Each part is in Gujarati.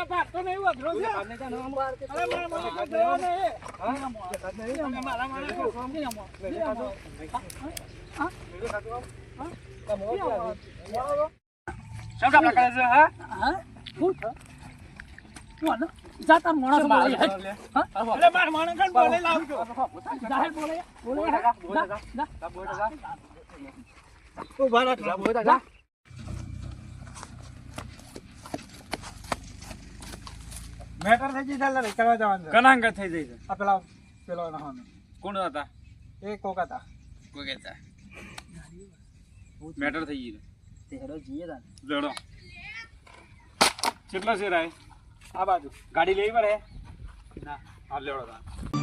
અલા ભાગતો નહીં વધરો છે. અરે મારા મને કોઈ દેવા નહીં. અલા મારા મને કોઈ કામ નહીં. આમાં. હા? હા? શું કામ કરે છે? હા? હા? શું? છે? શું આને? જા તાર બોલે. હા? માર મારા કણ બોલે? લાવજો. જાહેર બોલે. બોલે. જા, જા. ઊભા રાખ. જા. મેટર થઈ જઈ એટલે કરવા જવાનું કનાંગ થઈ છે? આ પેલા પેલો નહાનો. કોણ હતા? એ કોક હતા. કોક કહેતા મેટર થઈ ગઈ તેરો જીએ તાન. લડો કેટલા છે રાય આ બાજુ. ગાડી લેવી પડે? ના. હા લેવડો તા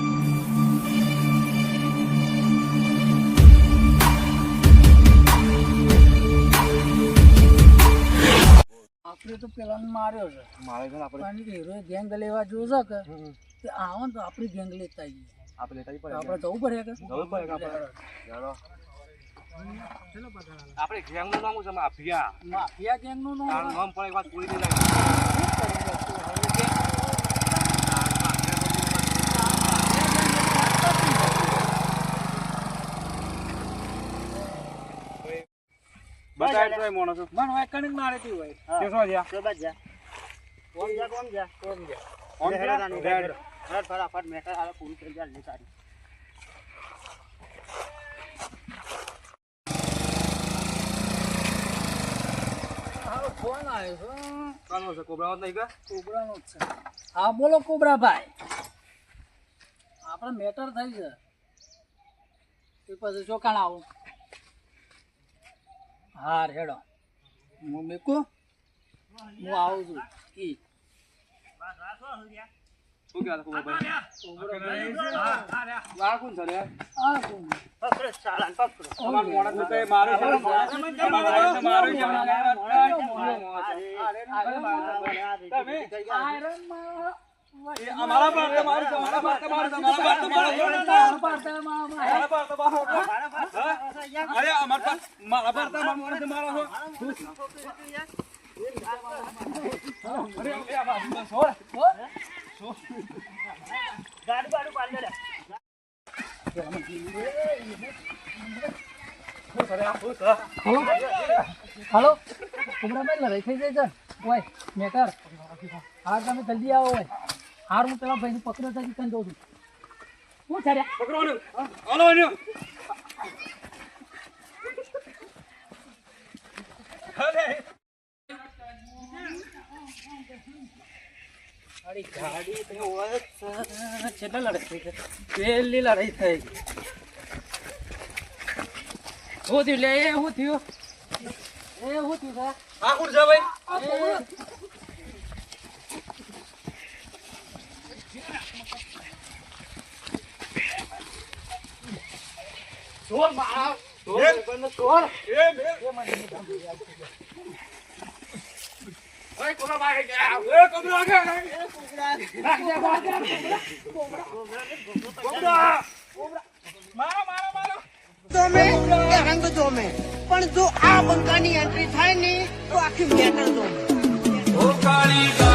તો માર્યો છે. મારે છે આપણે હીરો ગેંગ લેવા જોશે કે તે આવો ને તો આપણી ગેંગ લેતા આવીએ. આપણે લેતા આપણે જવું પડે કે? જવું પડે આપણે? લડો આપણે ગેંગનું નામ છે? માફિયા. માફિયા ગેંગનું નામ નામ પણ એક વાત પૂરી નહીં બતાય તો એ માણસો મન હોય કણી મારે તી હોય. તે શું છે કોણ જા કોણ જા કોણ જા. કોણ છે? રેડ. ફટાફટ મેટર હાલ પૂરી કરી જા લે તારી ફોન આવ્યો છે કાનો છે? કોબરાઓ નહીં કે? કોબરાનો જ છે. હા બોલો કોબરાભાઈ. આપણે મેટર થઈ છે. એ પછી ચોકાણ આવું. હા હેડો હું મૂકું હું આવું છું ઈ મારે તમારે અમારા પર મારું છે, અમારા મારું છે, અમારા પર તો મારું તો મારું? અરે અમારા મારા મારું આ? હલો લડાઈ થઈ જાય છે ઓય હા તમે જલ્દી આવો ઓય હાર હું પેલા ભાઈને પકડ્યો તો તને દઉં છું. શું છે પકડો હાલો આને. અરે ગાડી તો હોય જ લડાઈ થઈ પહેલી લડાઈ થઈ શું થયું? લે એ શું થયું? એ શું થયું આ કોણ છે ભાઈ છે ચોર મારા ચોર ચોર એ બે ઓય કોના ભાઈ ગયા એ કોબરા ગયા કોબરા મારો મારો મારો. ગમે. કે રંગ ગમે પણ જો આ બંકાની એન્ટ્રી થાય ને તો આખી મેટર ગમે